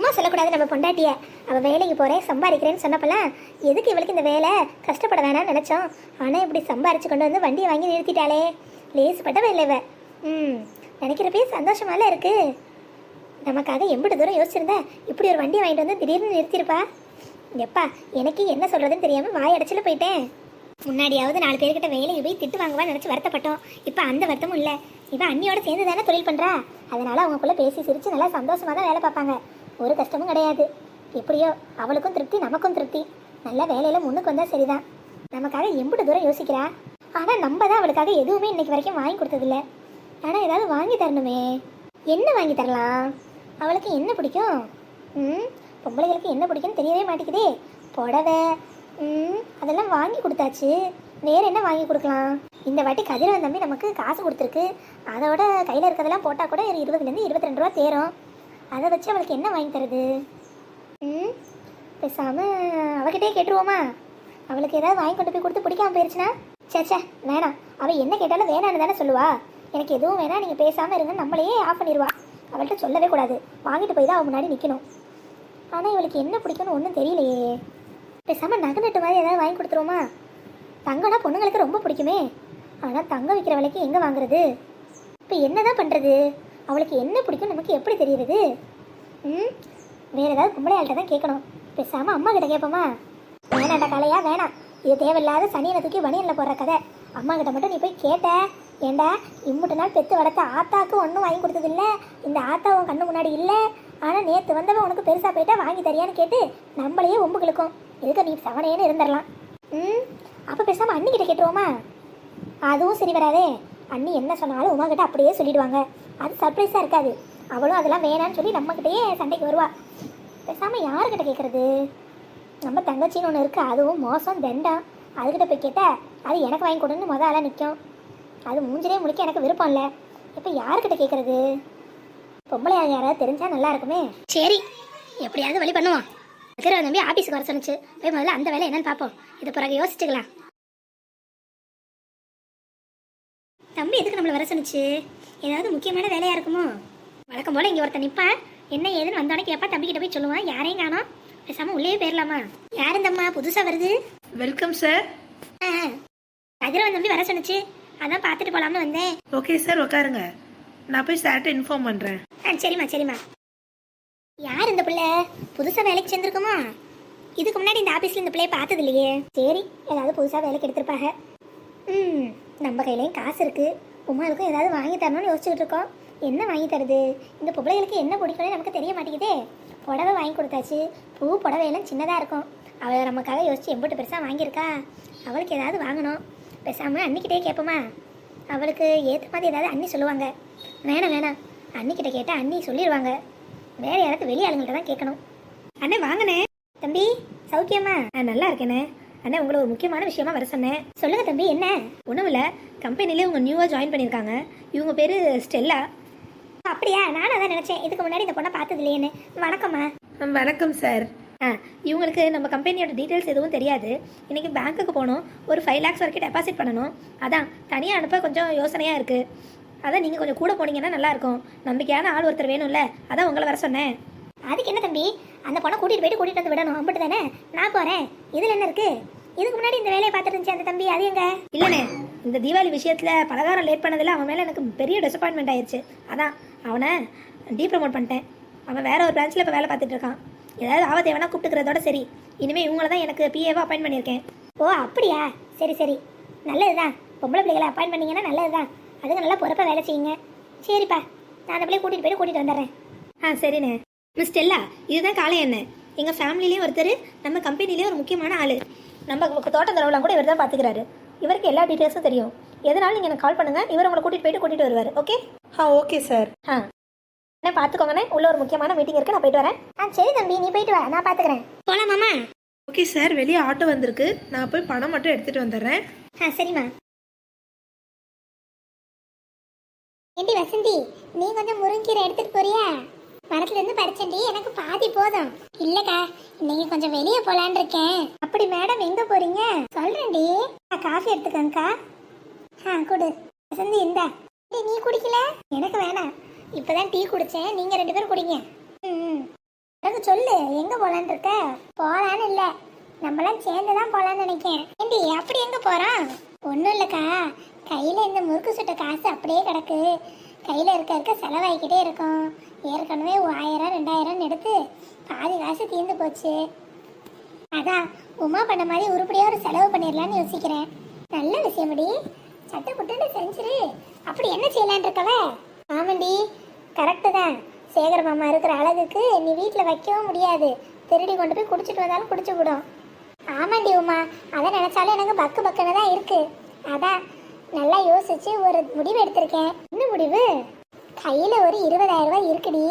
சும்மா சொல்லக்கூடாது நம்ம பொண்டாட்டிய. அவள் வேலைக்கு போகிறேன் சம்பாதிக்கிறேன்னு சொன்னப்பெல்லாம் எதுக்கு இவளுக்கு இந்த வேலை? கஷ்டப்பட வேணாம்னு நினச்சோம். ஆனால் இப்படி சம்பாரிச்சு கொண்டு வந்து வண்டியை வாங்கி நிறுத்திட்டாளே. லேசுப்பட்டவ இல்லை இவ. ம் நினைக்கிறப்பே சந்தோஷமால இருக்கு. நமக்காக எம்பிட்டு தூரம் யோசிச்சிருந்தா இப்படி ஒரு வண்டி வாங்கிட்டு வந்து திடீர்னு நிறுத்திருப்பா? எப்பா எனக்கு என்ன சொல்கிறதுன்னு தெரியாமல் வாய் அடைச்சில போயிட்டேன். முன்னாடியாவது நாலு பேர்கிட்ட வேலையை போய் திட்டு வாங்குவான்னு நினச்சி வருத்தப்பட்டோம். இப்போ அந்த வருத்தமும் இல்லை. இவன் அண்ணியோட சேர்ந்து தானே தொழில் பண்ணுறா அதனால் அவங்களுக்குள்ளே பேசி சிரித்து நல்லா சந்தோஷமாக தான் வேலை பார்ப்பாங்க. ஒரு கஷ்டமும் கிடையாது. எப்படியோ அவளுக்கும் திருப்தி நமக்கும் திருப்தி. நல்ல வேலையில் முன்னுக்கு வந்தால் சரிதான். நமக்காக எம்பிட்டு தூரம் யோசிக்கிறா. ஆனால் நம்ம தான் அவளுக்காக எதுவுமே இன்னைக்கு வரைக்கும் வாங்கி கொடுத்ததில்ல. ஆனால் ஏதாவது வாங்கி தரணுமே. என்ன வாங்கி தரலாம்? அவளுக்கு என்ன பிடிக்கும்? ம் பொம்பளைகளுக்கு என்ன பிடிக்கும்னு தெரியவே மாட்டேங்குதே. புடவை ம் அதெல்லாம் வாங்கி கொடுத்தாச்சு. வேற என்ன வாங்கி கொடுக்கலாம்? இந்த வாட்டி கதிரவன் தம்பி நமக்கு காசு கொடுத்துருக்கு. அதோட கையில் இருக்கிறதெல்லாம் போட்டால் கூட இருபதுலேருந்து இருபத்தி ரெண்டு ரூபா சேரும் அதை வச்சு அவளுக்கு என்ன வாங்கி தருது? ம் பேசாமல் அவகிட்டே கேட்டுருவோமா? அவளுக்கு ஏதாவது வாங்கி கொண்டு போய் கொடுத்து பிடிக்காம போயிருச்சுன்னா? சே சே வேணாம். அவள் என்ன கேட்டாலும் வேணான்னு தானே சொல்லுவா. எனக்கு எதுவும் வேணாம் நீங்கள் பேசாமல் இருங்க நம்மளையே ஆஃப் பண்ணிடுவா அவள்கிட்ட சொல்லவே கூடாது. வாங்கிட்டு போய் தான் அவள் முன்னாடி நிற்கணும் ஆனால் இவளுக்கு என்ன பிடிக்கும்னு ஒன்றும் தெரியலையே. பேசாமல் நகை நட்டு மாதிரி ஏதாவது வாங்கி கொடுத்துருவோமா? தங்கம்னா பொண்ணுங்களுக்கு ரொம்ப பிடிக்குமே. ஆனால் தங்கம் விற்கிற விலைக்கு எங்கே வாங்குறது? இப்போ என்ன தான் பண்ணுறது அவளுக்கு என்ன பிடிக்கும் நமக்கு எப்படி தெரியுது ம்? வேறு ஏதாவது கும்பலையாள்கிட்ட தான் கேட்கணும். பேசாமல் அம்மா கிட்ட கேட்போமா? வேணாண்டா கலையா வேணாம். இது தேவையில்லாத சனியனை தூக்கி வணியனில் போடுற கதை. அம்மா கிட்ட மட்டும் நீ போய் கேட்ட. ஏண்டா இம்முட்டு நாள் பெத்து வளர்த்த ஆத்தாக்கு ஒன்றும் வாங்கி கொடுத்ததில்ல. இந்த ஆத்தா உன் கண்ணு முன்னாடி இல்லை. ஆனால் நேற்று வந்தவன் உனக்கு பெருசாக போயிட்டா வாங்கி தரியான்னு கேட்டு நம்மளையே ஒம்பு கிழக்கும். எதுக்கு நீ சவனையேன்னு இருந்துடலாம். ம்? அப்போ பேசாமல் அண்ணிக்கிட்ட கேட்டுருவோமா? அதுவும் சரி வராதே. அண்ணி என்ன சொன்னாலும் உமா அப்படியே சொல்லிடுவாங்க. அது சர்ப்ரைஸாக இருக்காது. அவளும் அதெல்லாம் வேணான்னு சொல்லி நம்மக்கிட்டயே சண்டைக்கு வருவாள் பேசாமல் யாருக்கிட்ட கேட்குறது நம்ம தங்கச்சின்னு ஒன்று இருக்குது அதுவும் மோசம் தண்டம் அதுக்கிட்ட போய் கேட்டால் அது எனக்கு வாங்கி கொடுன்னு முத ஆளாக நிற்கும் அது மூஞ்சிலே முழிக்க எனக்கு விருப்பம் இல்லை. இப்போ யாருக்கிட்ட கேட்குறது பொம்பளை யாராவது தெரிஞ்சால் நல்லா இருக்குமே. சரி எப்படியாவது வழி பண்ணுவோம். அதிர நம்பி ஆஃபீஸுக்கு வர சொன்னிச்சு. போய் முதல்ல அந்த வேலை என்னன்னு பார்ப்போம் இது பிறகு யோசிச்சுக்கலாம். தம்பி எதுக்கு நம்மளை வர சொன்னிச்சு? ஏதாவது முக்கியமான வேலையாக இருக்குமோ? வழக்கம் போல இங்கே ஒருத்தன் நிற்பான் என்ன ஏதுன்னு வந்தோடனே கேட்பா தம்பி கிட்ட போய் சொல்லுவான். யாரையும் காணோம். பேசாம உள்ளே போயிடலாமா யார் இந்தம்மா புதுசா வருது? வெல்கம் சார் கதிரவன் தம்பி வர சொன்னிச்சு. அதான் பார்த்துட்டு போலாம்னு வந்தேன். ஓகே சார் உட்காருங்க நான் போய் சார்ட்ட இன்ஃபார்ம் பண்ணுறேன் ஆ சரிம்மா சரிம்மா. யார் இந்த பிள்ளை? புதுசா வேலைக்கு சேர்ந்துருக்குமா? இதுக்கு முன்னாடி இந்த ஆபீஸ்ல இந்த பிள்ளைய பார்த்தது இல்லையே. சரி ஏதாவது புதுசா வேலைக்கு எடுத்திருப்பாங்க. ம் நம்ம கையிலயும் காசு இருக்கு. உமாவுக்கும் ஏதாவது வாங்கி தரணும்னு யோசிச்சுட்டு இருக்கோம். என்ன வாங்கி தருது? இந்த பொம்பளைகளுக்கு என்ன பிடிக்கும்னு நமக்கு தெரிய மாட்டேங்குதே. புடவை வாங்கி கொடுத்தாச்சு. பூ புடவையெல்லாம் சின்னதாக இருக்கும். அவள் நமக்காக யோசிச்சு எம்பிட்டு பெருசாக வாங்கியிருக்கா? அவளுக்கு ஏதாவது வாங்கணும். பேசாமல் அன்னிக்கிட்டே கேட்போமா அவளுக்கு ஏற்ற மாதிரி ஏதாவது அண்ணி சொல்லுவாங்க. வேணாம் வேணாம். அன்னிக்கிட்ட கேட்டால் அண்ணி சொல்லிடுவாங்க வேறு யாராவது வெளி ஆளுங்கள்ட்ட தான் கேட்கணும். அண்ணே வாங்கினே தம்பி சௌக்கியமா நான் நல்லா இருக்கேனே. அண்ணா உங்களை ஒரு முக்கியமான விஷயமா வர சொன்னேன். சொல்லுங்க தம்பி என்ன? ஒன்றும் இல்லை. கம்பெனிலே உங்கள் நியூவாக ஜாயின் பண்ணியிருக்காங்க. இவங்க பேர் ஸ்டெல்லா. அப்படியா? நானும் அதான் நினைச்சேன். இதுக்கு முன்னாடி இந்த பொண்ணை பார்த்தது இல்லையேன்னு. வணக்கம்மா. வணக்கம் சார். ஆ இவங்களுக்கு நம்ம கம்பெனியோட டீட்டெயில்ஸ் எதுவும் தெரியாது. இன்னைக்கு பேங்க்குக்கு போகணும். ஒரு ஃபைவ் லேக்ஸ் வரைக்கும் டெபாசிட் பண்ணணும். அதான் தனியாக அனுப்ப கொஞ்சம் யோசனையாக இருக்குது அதான் நீங்கள் கொஞ்சம் கூட போனீங்கன்னா நல்லாயிருக்கும் நம்பிக்கையான ஆள் ஒருத்தர் வேணும்ல. அதான் உங்களை வர சொன்னேன். அதுக்கு என்ன தம்பி? அந்த பொண்ணை கூட்டிட்டு போயிட்டு கூட்டிட்டு வந்து விடணும். அம்பிட்டு தானே? நான் போறேன். இதுல என்ன இருக்கு? இதுக்கு முன்னாடி இந்த வேலையை பார்த்துட்டு இருந்துச்சு அந்த தம்பி. அது எங்க? இல்லைண்ணே. இந்த தீபாவளி விஷயத்தில் பலகாரம் லேட் பண்ணதில் அவன் மேலே எனக்கு பெரிய டிசப்பாயின்மெண்ட் ஆயிடுச்சு அதான் அவனை டீப்ரமோட் பண்ணிட்டேன். அவன் வேற ஒரு பிரான்ச்சில் இப்போ வேலை பார்த்துட்டு இருக்கான். ஏதாவது ஆபத்து வேணால் கூப்பிட்டுக்கிறதோட சரி. இனிமேல் இவங்கள தான் எனக்கு பிஏவாக அப்பாயின் பண்ணியிருக்கேன். ஓ அப்படியா? சரி சரி. நல்லதுதான். பொம்பளை பிள்ளைகளை அப்பாயின் பண்ணீங்கன்னா நல்லதுதான். அதுக்கு நல்லா பொறுப்பா வேலை செய்யுங்க. சரிப்பா. நான் அந்த பிள்ளைய கூட்டிகிட்டு போயிட்டு கூட்டிகிட்டு வந்துடுறேன். ஆ சரிண்ணே. மிஸ் ஸ்டெல்லா இதுதான் காலை என்ன எங்கள் ஃபேமிலிலேயும் ஒருத்தர் நம்ம கம்பெனிலேயே ஒரு முக்கியமான ஆள். நம்ம தோட்ட கூட இவர் தான் பார்த்துக்கிறாரு இவருக்கு எல்லா டீட்டெயில்ஸும் தெரியும். எதனாலும் நீங்கள் எனக்கு கால் பண்ணுங்கள் இவர் உங்களை கூட்டிகிட்டு போயிட்டு கூட்டிகிட்டு வருவார். Okay ah okay sir ah. அண்ணே பார்த்துக்கோங்கண்ணே உள்ள ஒரு முக்கியமான மீட்டிங் இருக்குது நான் போயிட்டு வரேன். ஆ சரி தம்பி நீ போயிட்டு வா. நான் பாத்துக்கிறேன். போலாமாமா ஓகே சார் வெளியே ஆட்டோ வந்திருக்கு. நான் போய் பணம் மட்டும் எடுத்துட்டு வந்துடுறேன். ஆ சரிம்மா. ஏண்டி வசந்தி நீ கொஞ்சம் முருங்கீரை எடுத்துட்டு போறியா? மரத்துல இருந்து பறிச்சண்டி எனக்கு பாதி போதும். இல்லக்கா இன்னைக்கு கொஞ்சம் வெளியே போலான் இருக்கேன் அப்படி மேடம் எங்க போறீங்க? சொல்றேன்டி. காஃபி எடுத்துக்கங்கக்கா. ஆ கொடு. வசந்தி இந்த. நீ குடிக்கல? எனக்கு வேணாம். இப்போதான் டீ குடிச்சேன். நீங்க ரெண்டு பேரும் குடிங்க. ம் எனக்கு சொல்லு எங்க போலான்னு இருக்க? போலான்னு இல்லை. நம்மளாம் சேர்ந்து தான் போலான்னு நினைக்கேன். ஏண்டி அப்படி எங்க போறோம்? ஒன்றும் இல்லைக்கா. கையில் இந்த முறுக்கு சுட்ட காசு அப்படியே கிடக்கு. கையில் இருக்க இருக்க செலவாகிக்கிட்டே இருக்கும். ஏற்கனவே ஆயிரம் ரெண்டாயிரம் எடுத்து பாதி காசு தீர்ந்து போச்சு. அதான் உமா பண்ண மாதிரி உருப்படியாக ஒரு செலவு பண்ணிடலான்னு யோசிக்கிறேன். நல்ல விஷயமடி. சட்டை புட்டுன்னு செஞ்சிரு அப்படி என்ன செய்யலான் இருக்கவ? ஆமாண்டி கரெக்டு தான். சேகர் மாமா இருக்கிற அழகுக்கு நீ வீட்டில் வைக்கவும் முடியாது. திருடி கொண்டு போய் குடிச்சிட்டு வந்தாலும் குடிச்சு விடும். ஆமாண்டி உமா அதை நினச்சாலும் எனக்கு பக்கு பக்குன்னு தான் இருக்குது அதான் நல்லா யோசிச்சு ஒரு முடிவு எடுத்திருக்கேன். என்ன முடிவு? கையில் ஒரு இருபதாயிரம் ரூபாய் இருக்குடி.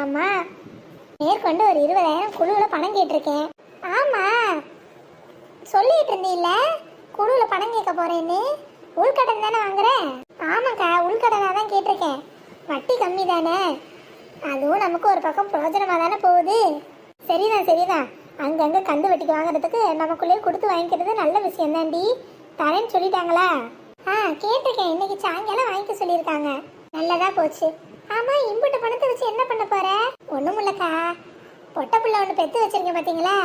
ஆமாம் மேற்கொண்டு ஒரு இருபதாயிரம் குழுவில் பணம் கேட்டிருக்கேன். ஆமா. சொல்லிட்டு இருந்தீல்ல? குழுல பணம் கேட்க போறேன்னு. உள்கடன் தானே வாங்குறேன் ஆமாக்கா உள்கடனாக தான் கேட்டிருக்கேன். வட்டி கம்மி தானே. அதுவும் நமக்கு ஒரு பக்கம் பிரயோஜனமாக தானே போகுது. சரிதான் சரிதான். அங்கங்கே கந்து வட்டிக்கு வாங்குறதுக்கு நமக்குள்ளேயே கொடுத்து வாங்கிக்கிறது நல்ல விஷயம் தாண்டி. தரேன்னு சொல்லிட்டாங்களா? ஆ கேட்டிருக்கேன். இன்னைக்கு சாயங்காலம் வாங்கிக்க சொல்லியிருக்காங்க. நல்லதா போச்சு. ஆமா இம்புட்டு பணத்தை வச்சு என்ன பண்ண போற? ஒண்ணும் இல்லக்கா. பொட்டை பிள்ளை ஒன்று பெத்து வச்சிருக்கேன் பாத்தீங்களா?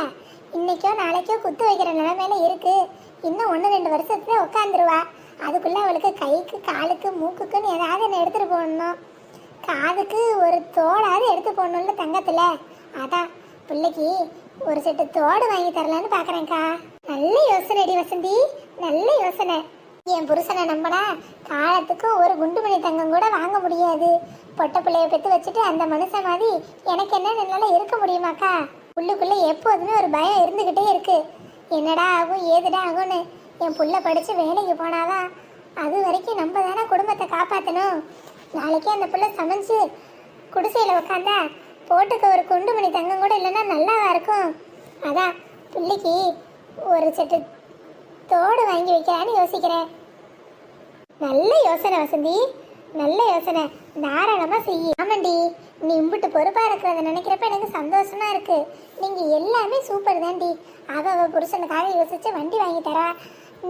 இன்னைக்கோ நாளைக்கோ குத்து வைக்கிற நிலைமையில இருக்கு. இன்னும் ஒன்று ரெண்டு வருஷத்துல உட்காந்துருவா அதுக்குள்ள அவளுக்கு கைக்கு காலுக்கு மூக்குக்குன்னு ஏதாவது என்ன எடுத்துட்டு போடணும் காதுக்கு ஒரு தோடாவது எடுத்து போடணும்ல தங்கத்துல. அதான் பிள்ளைக்கு ஒரு செட்டு தோடு வாங்கி தரலான்னு பாக்குறேன்க்கா. நல்ல யோசனை அடி வசந்தி நல்ல யோசனை. என் புருஷனை நம்பினா காலத்துக்கு ஒரு குண்டுமணி தங்கம் கூட வாங்க முடியாது. பொட்டை பிள்ளைய பெற்று வச்சுட்டு அந்த மனுஷன் மாதிரி எனக்கு என்ன என்னால இருக்க முடியுமாக்கா? உள்ளுக்குள்ள எப்போதுமே ஒரு பயம் இருந்துகிட்டே இருக்கு. என்னடா ஆகும் ஏதுடா ஆகும்னு. என் புள்ள படிச்சு வேலைக்கு போனாதான் அது வரைக்கும் நம்ம தானே குடும்பத்தை காப்பாற்றணும் நாளைக்கே அந்த புள்ள சமைச்சு குடிசையில் உட்காந்தா போட்டுக்க ஒரு குண்டுமணி தங்கம் கூட இல்லைன்னா நல்லாவா இருக்கும்? அதான் பிள்ளைக்கு ஒரு செட்டு தோடு வாங்கி வைக்கலான்னு யோசிக்கிறேன். நல்ல யோசனை வசந்தி நல்ல யோசனை. தாராளமாக செய்யி. ஆமாண்டி. நீ பொறுப்பாக பொறுப்பா இருக்கிறத நினைக்கிறப்ப எனக்கு சந்தோஷமா இருக்கு. நீங்கள் எல்லாமே சூப்பர் தாண்டி. அவ அவ புருஷனுக்காக யோசிச்சு வண்டி வாங்கி தரா.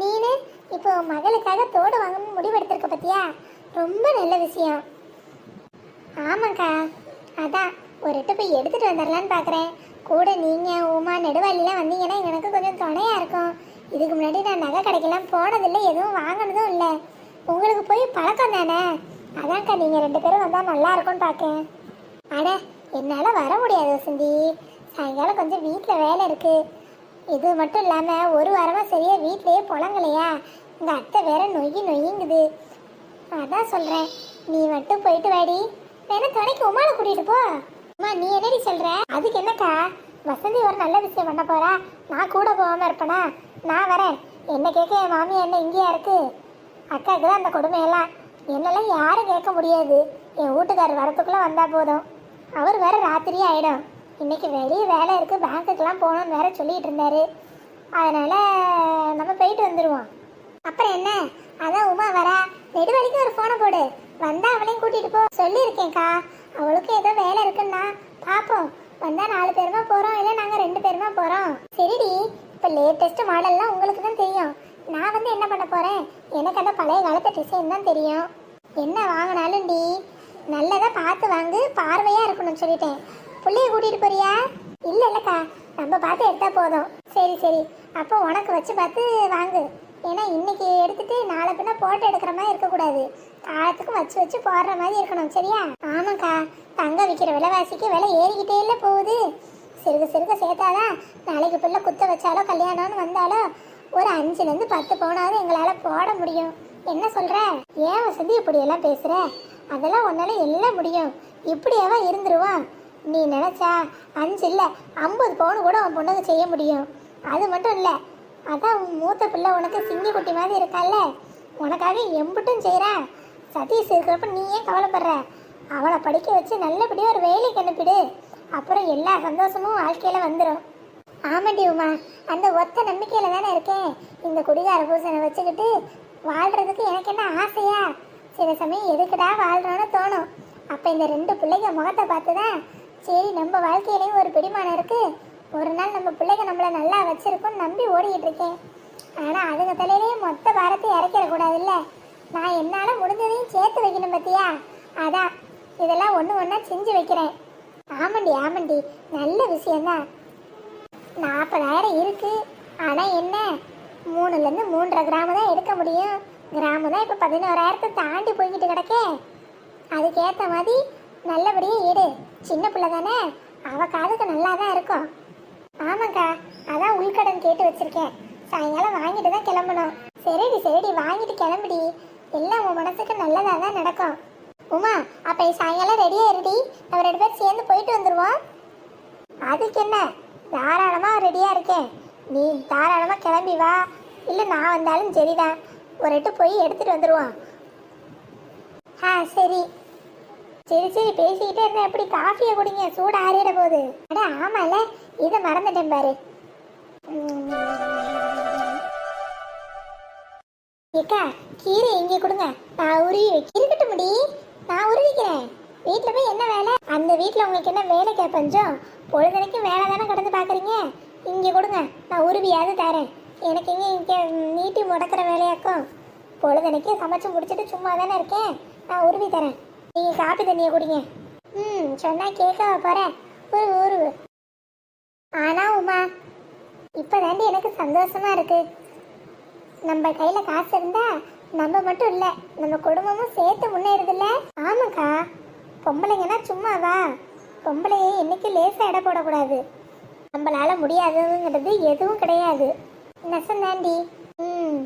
நீனு இப்போ மகளுக்காக தோடு வாங்கணும்னு முடிவெடுத்திருக்க பத்தியா? ரொம்ப நல்ல விஷயம். ஆமாக்கா. அதான் ஒரு எட்டு போய் எடுத்துட்டு வந்துடலான்னு பார்க்குறேன் கூட நீங்கள் உமா நெடுவாளிலாம் வந்தீங்கன்னா எனக்கு கொஞ்சம் துணையாக இருக்கும். இதுக்கு முன்னாடி நான் நகை கடைக்கெல்லாம் போனதில்லை எதுவும் வாங்கினதும் இல்லை. உங்களுக்கு போய் பழக்கம் தானே? அதான்க்கா நீங்கள் ரெண்டு பேரும் வந்தால் நல்லா இருக்கும்னு பார்க்கேன் அட என்னால் வர முடியாது வசந்தி. சாயங்காலம் கொஞ்சம் வீட்டில் வேலை இருக்குது இது மட்டும் இல்லாமல் ஒரு வாரமாக சரியாக வீட்லேயே புலங்கலையா இந்த அத்தை வேற நொய்யி நொய்யுங்குது. அதான் சொல்கிறேன் நீ மட்டும் போயிட்டு வாடி. வேணா துணைக்கு உமால கூட்டிகிட்டு போ. அம்மா நீ என்னடி சொல்கிற அதுக்கு என்னக்கா? வசந்தி ஒரு நல்ல விஷயம் பண்ண போகிறா நான் கூட போகாமல் இருப்பேனா? நான் வரேன். என்ன கேட்க என் மாமி என்ன இங்கேயா இருக்கு? அக்காவுக்கு தான் அந்த கொடுமையெல்லாம். என்னெல்லாம் யாரும் கேட்க முடியாது. என் வீட்டுக்காரர் வரத்துக்குள்ளே வந்தால் போதும். அவர் வேற ராத்திரி ஆகிடும் இன்னைக்கு வெளியே வேலை இருக்குது பேங்க்குக்கெலாம் போகணும்னு வேற சொல்லிட்டு இருந்தாரு. அதனால நம்ம போயிட்டு வந்துடுவோம் அப்புறம் என்ன? அதான் உமா வரா. நெடுவழிக்கு ஒரு ஃபோனை போடு. வந்தா அவளையும் கூட்டிட்டு போ. சொல்லியிருக்கேன்க்கா. அவளுக்கு ஏதோ வேலை இருக்குன்னா பார்ப்போம் வந்தா நாலு பேருமா போறோம் இல்லை நாங்கள் ரெண்டு பேருமா போறோம்? சரிடி. இப்போ லேட்டஸ்ட் மாடல்லாம் உங்களுக்கு தான் தெரியும். நான் வந்து என்ன பண்ண போறேன்? எனக்கு அந்த பழைய காலத்து டிசைன் தான் தெரியும். என்ன வாங்கினாலும் டி நல்லதாக பார்த்து வாங்கு பார்வையாக இருக்கணும்னு சொல்லிட்டேன். பிள்ளைய கூட்டிகிட்டு போறியா? இல்லை இல்லைக்கா. நம்ம பார்த்து எடுத்தா போதும். சரி சரி. அப்போ உனக்கு வச்சு பார்த்து வாங்கு. ஏன்னா இன்னைக்கு எடுத்துட்டு நாளை பின்ன போட்டோ எடுக்கிற மாதிரி இருக்கக்கூடாது. காலத்துக்கும் வச்சு வச்சு போடுற மாதிரி இருக்கணும் சரியா? ஆமாக்கா. தங்கம் விற்கிற விலைவாசிக்கு விலை ஏறிக்கிட்டே இல்லை போகுது. சிறுக சிறுக சேர்த்தாதான் நாளைக்கு பிள்ளை குத்த வச்சாலோ கல்யாணம்னு வந்தாலோ ஒரு அஞ்சுலேருந்து பத்து பவுனாவது எங்களால் போட முடியும். என்ன சொல்கிற ஏன் வசதி இப்படியெல்லாம் பேசுகிற அதெல்லாம் உன்னால எல்லாம் முடியும். இப்படியாவா இருந்துருவான்? நீ நினச்சா அஞ்சு இல்லை ஐம்பது பவுன் கூட உன் பொண்ணுக்கு செய்ய முடியும். அது மட்டும் இல்லை அதான் மூத்த பிள்ளை உனக்கு சிங்கி குட்டி மாதிரி இருக்கால உனக்காக எம்புட்டும் செய்கிறேன் சதீஷ் இருக்கிறப்ப நீ ஏன் கவலைப்படுற. அவளை படிக்க வச்சு நல்லபடியாக ஒரு வேலைக்கு அனுப்பிடு. அப்புறம் எல்லா சந்தோஷமும் வாழ்க்கையில் வந்துடும் ஆமாண்டி உமா அந்த ஒத்த நம்பிக்கையில் தானே இருக்கேன். இந்த குடிகார பூசனை வச்சுக்கிட்டு வாழ்கிறதுக்கு எனக்கு என்ன ஆசையா? சில சமயம் எதுக்குடா வாழ்றோன்னு தோணும். அப்போ இந்த ரெண்டு பிள்ளைங்க முகத்தை பார்த்து தான் சரி நம்ம வாழ்க்கையிலையும் ஒரு பிடிமானம் இருக்குது ஒரு நாள் நம்ம பிள்ளைங்க நம்மளை நல்லா வச்சுருக்கோன்னு நம்பி ஓடிக்கிட்டு இருக்கேன். ஆனால் அதுங்க தலையிலேயே மொத்த பாரத்தை இறக்கிட நான் என்னால் முடிஞ்சதையும் சேர்த்து வைக்கணும் பத்தியா? அதான் இதெல்லாம் ஒன்று ஒன்றா செஞ்சு வைக்கிறேன். ஆமாண்டி ஆமாண்டி நல்ல விஷயந்தான் நாற்பதாயிரம் இருக்குது ஆனால் என்ன? மூணுலேருந்து மூன்றரை கிராம் தான் எடுக்க முடியும். கிராமம் தான் இப்போ பதினோராயிரத்தை தாண்டி போய்கிட்டு கிடக்கே. அதுக்கேற்ற மாதிரி நல்லபடியாக எடு சின்ன பிள்ளை தானே. அவ காதுக்கு நல்லா தான் இருக்கும் ஆமாக்கா அதான் உள்கடன் கேட்டு வச்சிருக்கேன் சாயங்காலம் வாங்கிட்டு தான் கிளம்பணும் சரிடி சரிடி வாங்கிட்டு கிளம்புடி எல்லாம் உன் மனசுக்கு நல்லதாக தான் நடக்கும் உமா அப்ப சாயங்காலம் ரெடியா இருடி நம்ம ரெண்டு பேரும் சேர்ந்து போயிட்டு வந்துருவோம் அதுக்கு என்ன தாராளமா ரெடியா இருக்கேன் நீ தாராளமா கிளம்பி வா இல்ல நான் வந்தாலும் சரிதான் ஒரு எட்டு போய் எடுத்துட்டு வந்துடுவோம் ஆ சரி. சரி சரி பேசிக்கிட்டே இருந்தேன் எப்படி காஃபியை குடிங்க? சூடு ஆறிட போகுது. அட ஆமால இதை மறந்துட்டேன் பாரு. ஏக்கா கீரை இங்கே கொடுங்க. நான் உருவி வைக்க- இருக்கட்டும் முடி. நான் உருவிக்கிறேன். வீட்டில் போய் என்ன வேலை? அந்த வீட்டில் உங்களுக்கு என்ன வேலை கேட்பஞ்சம் பொழுதனைக்கும் வேலை தானே கடந்து பார்க்குறீங்க இங்கே கொடுங்க. நான் உருவியாவது தரேன். எனக்கு இங்கே இங்கே நீட்டி முடக்கிற வேலையாக்கும். பொழுதனைக்கே சமைச்சு முடிச்சிட்டு சும்மா தானே இருக்கேன். நான் உருவி தரேன். நீங்கள் காப்பி தண்ணியை குடிங்க. ம் சொன்னால் கேட்க போகிறேன் ஒரு உருவு. ஆனால் உமா இப்போ தாண்டி எனக்கு சந்தோஷமா இருக்கு. நம்ம கையில் காசு இருந்தா நம்ம மட்டும் இல்லை நம்ம குடும்பமும் சேர்த்து முன்னேறதில்ல. ஆமாக்கா பொம்பளைங்கன்னா சும்மாவா பொம்பளையை என்னைக்கு லேசாக இட போடக்கூடாது. நம்மளால முடியாதுங்கிறது எதுவும் கிடையாது. நெசந்தாண்டி ம்.